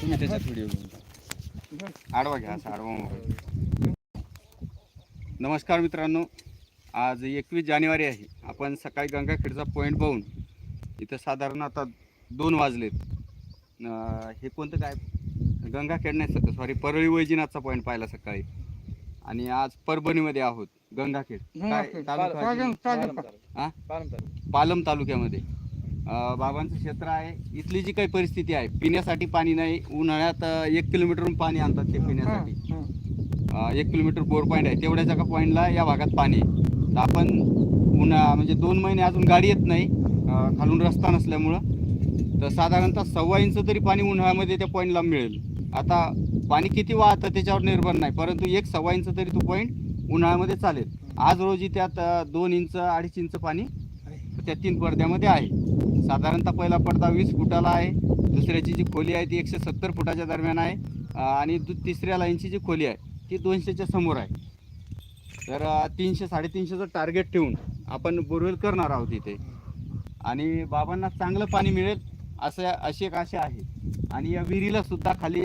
तुम्ही त्याच्यात व्हिडिओ आडवा घ्या असं आडवा मोबाईल. नमस्कार मित्रांनो. आज एकवीस जानेवारी आहे. आपण सकाळी गंगाखेडचा पॉईंट पाहून इथं साधारण आता दोन वाजलेत. हे कोणतं काय? गंगाखेड नाही सॉरी परळी वैजनाथचा पॉईंट पाहिला सकाळी. आणि आज परभणीमध्ये आहोत गंगाखेड. काय तालुका? पालम तालुक्यामध्ये. बाबांचं क्षेत्र आहे. इथली जी काही परिस्थिती आहे पिण्यासाठी पाणी नाही. उन्हाळ्यात एक किलोमीटरहून पाणी आणतात ते पिण्यासाठी. एक किलोमीटर बोर पॉईंट आहे. तेवढ्याच एका पॉईंटला या भागात पाणी आहे. आपण उन्हा म्हणजे दोन महिने अजून गाडी येत नाही. खालून रस्ता नसल्यामुळं. तर साधारणतः सव्वा इंच तरी पाणी उन्हाळ्यामध्ये त्या पॉईंटला मिळेल. आता पाणी किती वाहतं त्याच्यावर निर्भर नाही. परंतु एक सव्वा इंच तरी तो पॉईंट उन्हाळ्यामध्ये चालेल. आज रोजी त्यात दोन इंच अडीच इंच पाणी त्या तीन पडद्यामध्ये आहे. साधारणतः पहिला पडदा वीस फुटाला आहे. दुसऱ्याची जी खोली आहे ती एकशे सत्तर फुटाच्या दरम्यान आहे. आणि दु तिसऱ्या लाईनची जी खोली आहे ती दोनशेच्या समोर आहे. तर तीनशे साडेतीनशेचं टार्गेट ठेवून आपण बोरवेल करणार आहोत इथे. आणि बाबांना चांगलं पाणी मिळेल असं अशी एक आशा आहे. आणि या विहिरीला सुद्धा खाली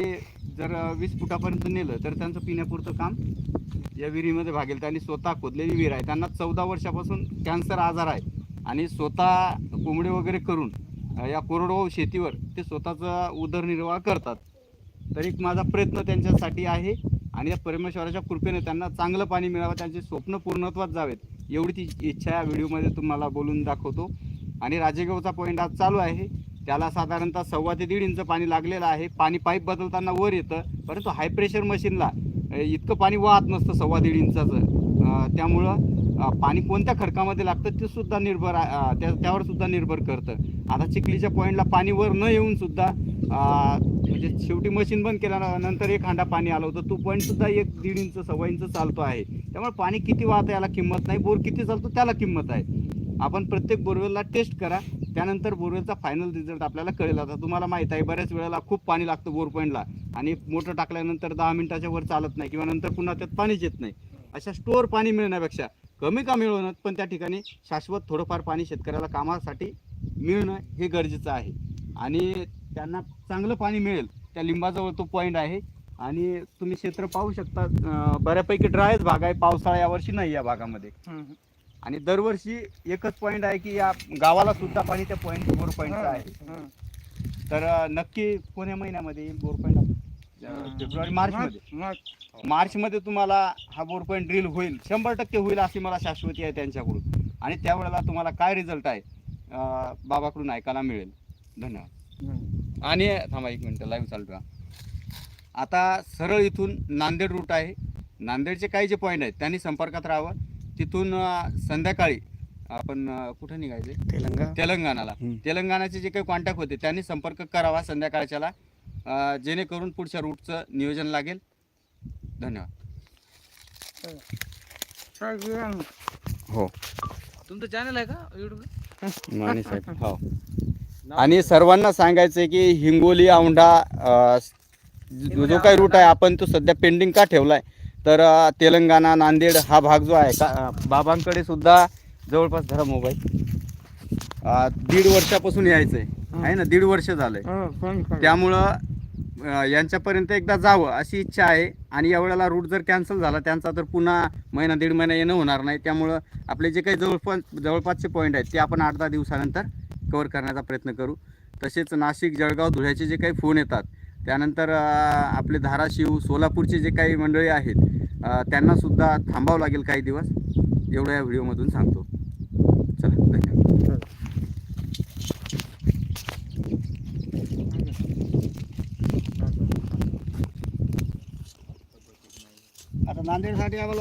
जर वीस फुटापर्यंत नेलं तर त्यांचं पिण्यापुरतं काम या विहिरीमध्ये भागेल. त्यांनी स्वतः खोदलेली विहीर आहे. त्यांना चौदा वर्षापासून कॅन्सर आजार आहे. आणि स्वतः कोंबडे वगैरे करून या कोरडवाहू शेतीवर ते स्वतःचा उदरनिर्वाह करतात. तर एक माझा प्रयत्न त्यांच्यासाठी आहे आणि या परमेश्वराच्या कृपेने त्यांना चांगलं पाणी मिळावं त्यांचे स्वप्न पूर्णत्वात जावेत एवढी ती इच्छा या व्हिडिओमध्ये तुम्हाला बोलून दाखवतो. आणि राजेगावचा पॉईंट आज चालू आहे. त्याला साधारणतः सव्वा ते दीड इंच पाणी लागलेलं आहे. पाणी पाईप बदलताना वर येतं परंतु हाय प्रेशर मशीनला इतकं पाणी वाहत नसतं सव्वा दीड इंचाचं. त्यामुळं पाणी कोणत्या खडकामध्ये लागतं ते सुद्धा निर्भर त्या त्यावर सुद्धा निर्भर करतं. आता चिखलीच्या पॉईंटला पाणी वर न येऊन सुद्धा म्हणजे शेवटी मशीन बंद केल्यानंतर एक हांडा पाणी आलं होतं. तो पॉईंट सुद्धा एक दीड इंच सव्वा इंच चालतो आहे. त्यामुळे पाणी किती वाहतं याला किंमत नाही. बोर किती चालतो त्याला किंमत आहे. आपण प्रत्येक बोरवेलला टेस्ट करा. त्यानंतर बोरवेलचा फायनल रिझल्ट आपल्याला कळेल. आता तुम्हाला माहीत आहे बऱ्याच वेळेला खूप पाणी लागतं बोर पॉईंटला आणि मोटर टाकल्यानंतर दहा मिनिटाच्या वर चालत नाही किंवा नंतर पुन्हा त्यात पाणीच येत नाही. अशा स्टोअर पाणी मिळण्यापेक्षा कमी का मिळवणं पण त्या ठिकाणी शाश्वत थोडंफार पाणी शेतकऱ्याला कामासाठी मिळणं हे गरजेचं आहे. आणि त्यांना चांगलं पाणी मिळेल त्या लिंबाजवळ तो पॉईंट आहे. आणि तुम्ही क्षेत्र पाहू शकता बऱ्यापैकी ड्रायच भाग आहे पावसाळा यावर्षी नाही या भागामध्ये. आणि दरवर्षी एकच पॉईंट आहे की या गावाला सुद्धा पाणी त्या पॉईंट बोर पॉईंटचं आहे. तर नक्की कोण्या महिन्यामध्ये बोर पॉईंट फेब्रुवारी मार्च मध्ये मार्च. मध्ये तुम्हाला हा बोर पॉईंट ड्रिल होईल. शंभर टक्के होईल अशी मला शाश्वती आहे त्यांच्याकडून. आणि त्यावेळेला तुम्हाला काय रिझल्ट आहे अं, बाबाकडून ऐकायला मिळेल. धन्यवाद. आणि थांबा एक मिनिट लाईव्ह चालू ठेवा. आता सरळ इथून नांदेड रूट आहे. नांदेडचे काही जे पॉईंट आहेत त्यांनी संपर्कात राहावं. तिथून अं, संध्याकाळी आपण अं, कुठं निघायचे? तेलंगा तेलंगणाला. तेलंगणाचे जे काही कॉन्टॅक्ट होते त्यांनी संपर्क करावा संध्याकाळच्याला. जेणेकरून पुढच्या रूटचं नियोजन लागेल. धन्यवाद. हो. तुमचं चॅनल आहे का? युट्यूब माने साहेब. हो. आणि सर्वांना सांगायचं आहे की हिंगोली औंढा जो जो काही रूट आहे आपण तो सध्या पेंडिंग का ठेवलाय? तर अं, तेलंगणा नांदेड हा भाग जो आहे का बाबांकडे सुद्धा जवळपास धरा मोबाईल दीड वर्षापासून यायचं आहे आहे ना? दीड वर्ष झालंय. त्यामुळं यांच्यापर्यंत एकदा जावं अशी इच्छा आहे. आणि यावेळेला रूट जर कॅन्सल झाला त्यांचा तर पुन्हा महिना दीड महिना येणं होणार नाही. त्यामुळं आपले जे काही जवळपास जवळपासचे पॉईंट आहेत ते आपण आठ दहा दिवसानंतर कवर करण्याचा प्रयत्न करू. तसेच नाशिक जळगाव धुळ्याचे जे काही फोन येतात त्यानंतर आपले धाराशिव सोलापूरचे जे काही मंडळी आहेत त्यांनासुद्धा थांबावं लागेल काही दिवस. एवढं या व्हिडिओमधून सांगतो. चला धन्यवाद. नांदेडसाठी आम्हाला